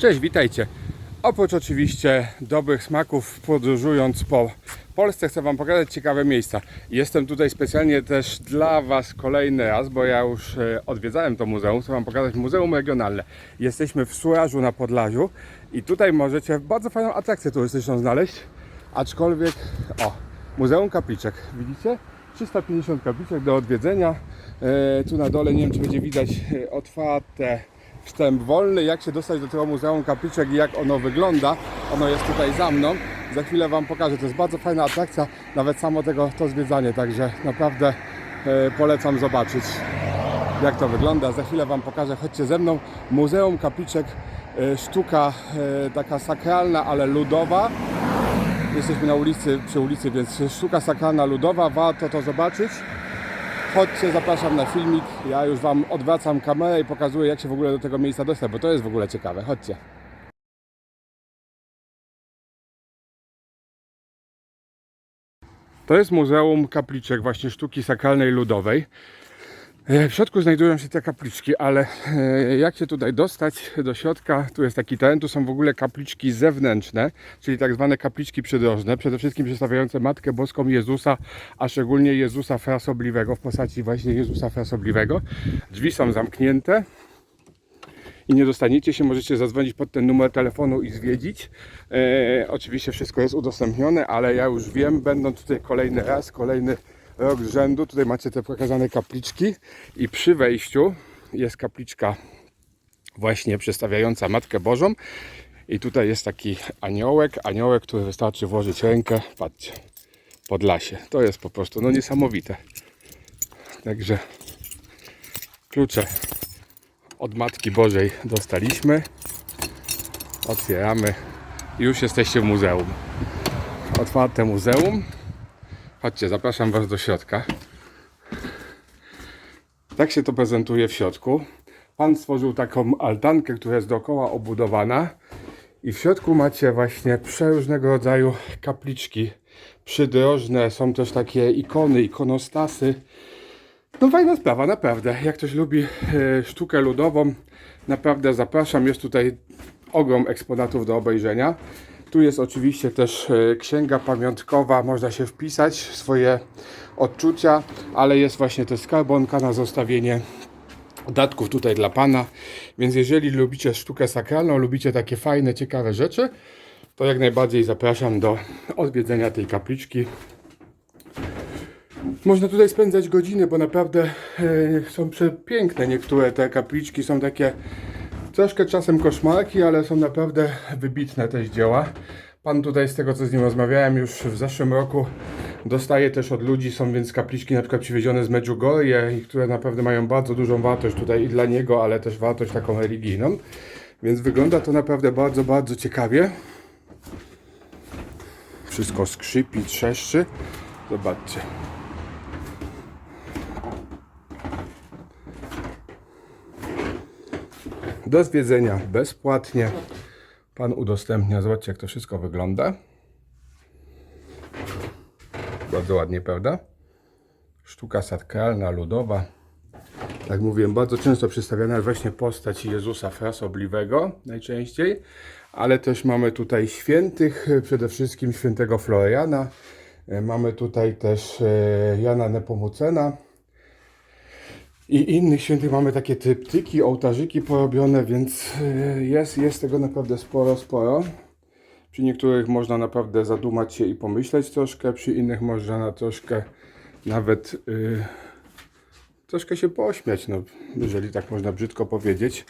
Cześć, witajcie. Oprócz oczywiście dobrych smaków podróżując po Polsce chcę Wam pokazać ciekawe miejsca. Jestem tutaj specjalnie też dla Was kolejny raz, bo ja już e, odwiedzałem to muzeum. Chcę Wam pokazać Muzeum Regionalne. Jesteśmy w Surażu na Podlaziu i tutaj możecie bardzo fajną atrakcję turystyczną znaleźć. Aczkolwiek, o, Muzeum Kapliczek, widzicie? 350 kapliczek do odwiedzenia. E, tu na dole, nie wiem czy będzie widać, e, otwarte wstęp wolny, jak się dostać do tego Muzeum Kapliczek i jak ono wygląda. Ono jest tutaj za mną. Za chwilę Wam pokażę. To jest bardzo fajna atrakcja, nawet samo tego to zwiedzanie, także naprawdę e, polecam zobaczyć jak to wygląda. Za chwilę Wam pokażę. Chodźcie ze mną. Muzeum Kapliczek, e, sztuka e, taka sakralna, ale ludowa. Jesteśmy na ulicy, przy ulicy, więc sztuka sakralna ludowa. Warto to zobaczyć. Chodźcie, zapraszam na filmik. Ja już Wam odwracam kamerę i pokazuję, jak się w ogóle do tego miejsca dostać, bo to jest w ogóle ciekawe. Chodźcie. To jest Muzeum Kapliczek, właśnie sztuki sakralnej ludowej. E, W środku znajdują się te kapliczki, ale e, jak się tutaj dostać do środka, tu jest taki teren, tu są w ogóle kapliczki zewnętrzne, czyli tak zwane kapliczki przydrożne, przede wszystkim przedstawiające Matkę Boską Jezusa, a szczególnie Jezusa Frasobliwego w postaci właśnie Jezusa Frasobliwego. Drzwi są zamknięte i nie dostaniecie się, możecie zadzwonić pod ten numer telefonu i zwiedzić. E, oczywiście wszystko jest udostępnione, ale ja już wiem, będąc tutaj kolejny raz, kolejny rok z rzędu, tutaj macie te pokazane kapliczki i przy wejściu jest kapliczka właśnie przedstawiająca Matkę Bożą i tutaj jest taki aniołek, aniołek, który wystarczy włożyć rękę, patrzcie, pod lasie. To jest po prostu no niesamowite. Także klucze od Matki Bożej dostaliśmy. Otwieramy. Już jesteście w muzeum. Otwarte muzeum. Chodźcie, zapraszam Was do środka. Tak się to prezentuje w środku. Pan stworzył taką altankę, która jest dookoła obudowana. I w środku macie właśnie przeróżnego rodzaju kapliczki przydrożne. Są też takie ikony, ikonostasy. No fajna sprawa, naprawdę. Jak ktoś lubi e, sztukę ludową, naprawdę zapraszam. Jest tutaj ogrom eksponatów do obejrzenia. Tu jest oczywiście też e, księga pamiątkowa, można się wpisać, swoje odczucia, ale jest właśnie też skarbonka na zostawienie datków tutaj dla Pana. Więc jeżeli lubicie sztukę sakralną, lubicie takie fajne, ciekawe rzeczy, to jak najbardziej zapraszam do odwiedzenia tej kapliczki. Można tutaj spędzać godziny, bo naprawdę e, są przepiękne. Niektóre te kapliczki są takie troszkę czasem koszmarki, ale są naprawdę wybitne też dzieła. Pan tutaj, z tego co z nim rozmawiałem już w zeszłym roku, dostaje też od ludzi, są więc kapliczki na przykład przywiezione z Medjugorje które naprawdę mają bardzo dużą wartość tutaj i dla niego, ale też wartość taką religijną. Więc wygląda to naprawdę bardzo, bardzo ciekawie. Wszystko skrzypi, trzeszczy. Zobaczcie. Do zwiedzenia bezpłatnie. Pan udostępnia, zobaczcie jak to wszystko wygląda. Bardzo ładnie, prawda? Sztuka sakralna, ludowa. Jak mówiłem, bardzo często przedstawiana właśnie postać Jezusa Frasobliwego najczęściej, ale też mamy tutaj świętych, przede wszystkim świętego Floriana. E, Mamy tutaj też e, Jana Nepomucena, i innych świętych mamy takie tryptyki, ołtarzyki porobione, więc y, jest, jest tego naprawdę sporo, sporo. Przy niektórych można naprawdę zadumać się i pomyśleć troszkę, przy innych można na troszkę nawet y, troszkę się pośmiać, no, jeżeli tak można brzydko powiedzieć,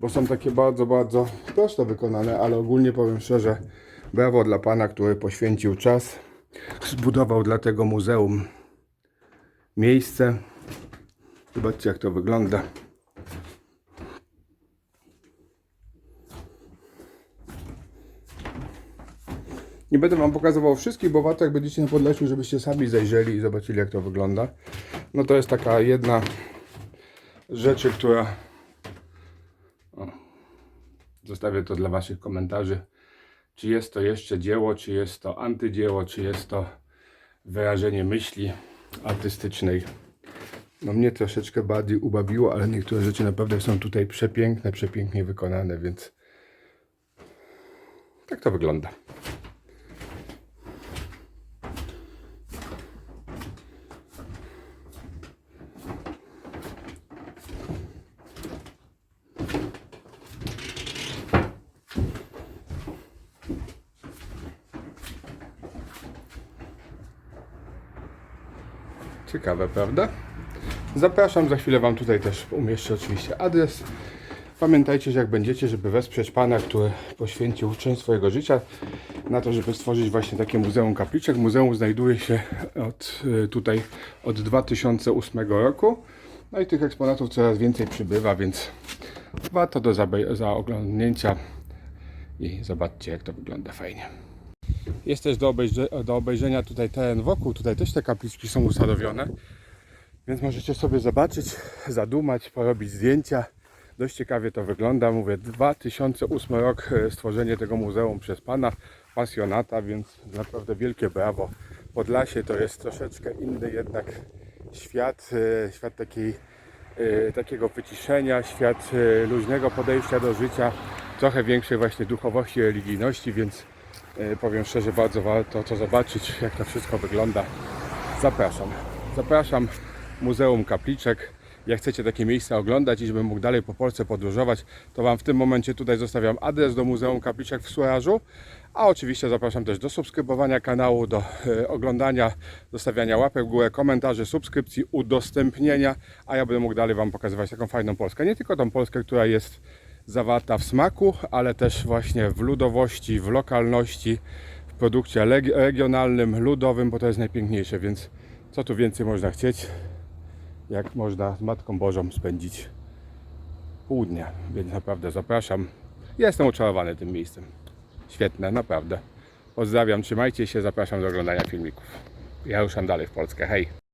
bo są takie bardzo, bardzo prosto wykonane, ale ogólnie powiem szczerze, brawo dla Pana, który poświęcił czas, zbudował dla tego muzeum miejsce. Zobaczcie jak to wygląda. Nie będę Wam pokazywał wszystkich, bo warto jak będziecie na Podlasiu, żebyście sami zajrzeli i zobaczyli jak to wygląda. No to jest taka jedna rzeczy, która... O, zostawię to dla Waszych komentarzy. Czy jest to jeszcze dzieło, czy jest to antydzieło, czy jest to wyrażenie myśli artystycznej. No mnie troszeczkę bardziej ubawiło, ale niektóre rzeczy naprawdę są tutaj przepiękne, przepięknie wykonane, więc Tak to wygląda. Ciekawe, prawda? Zapraszam, za chwilę Wam tutaj też umieszczę oczywiście adres. Pamiętajcie, że jak będziecie, żeby wesprzeć Pana, który poświęcił część swojego życia na to, żeby stworzyć właśnie takie Muzeum Kapliczek. Muzeum znajduje się od, y, tutaj od 2008 roku. No i tych eksponatów coraz więcej przybywa, więc warto do zabe- za oglądnięcia i zobaczcie, jak to wygląda fajnie. Jest też do, obejrze- do obejrzenia tutaj teren wokół. Tutaj też te kapliczki są usadowione. Więc możecie sobie zobaczyć, zadumać, porobić zdjęcia. Dość ciekawie to wygląda. Mówię, 2008 rok e, stworzenie tego muzeum przez pana pasjonata, więc naprawdę wielkie brawo. Podlasie to jest troszeczkę inny jednak świat, e, świat takiej, takiego wyciszenia, świat e, luźnego podejścia do życia, trochę większej właśnie duchowości, religijności, więc powiem szczerze, bardzo warto to zobaczyć, jak to wszystko wygląda. Zapraszam. Zapraszam Muzeum Kapliczek. Jak chcecie takie miejsca oglądać i żebym mógł dalej po Polsce podróżować, to Wam w tym momencie tutaj zostawiam adres do Muzeum Kapliczek w Suarzu. A oczywiście zapraszam też do subskrybowania kanału, do e, oglądania, zostawiania łapek w górę, komentarzy, subskrypcji, udostępnienia, a ja będę mógł dalej Wam pokazywać taką fajną Polskę. Nie tylko tą Polskę, która jest zawarta w smaku, ale też właśnie w ludowości, w lokalności, w produkcie regionalnym, ludowym, bo to jest najpiękniejsze, więc co tu więcej można chcieć, jak można z Matką Bożą spędzić pół dnia, więc naprawdę zapraszam. Jestem uczarowany tym miejscem. Świetne, naprawdę. Pozdrawiam, trzymajcie się, zapraszam do oglądania filmików. Ja ruszam dalej w Polskę, hej!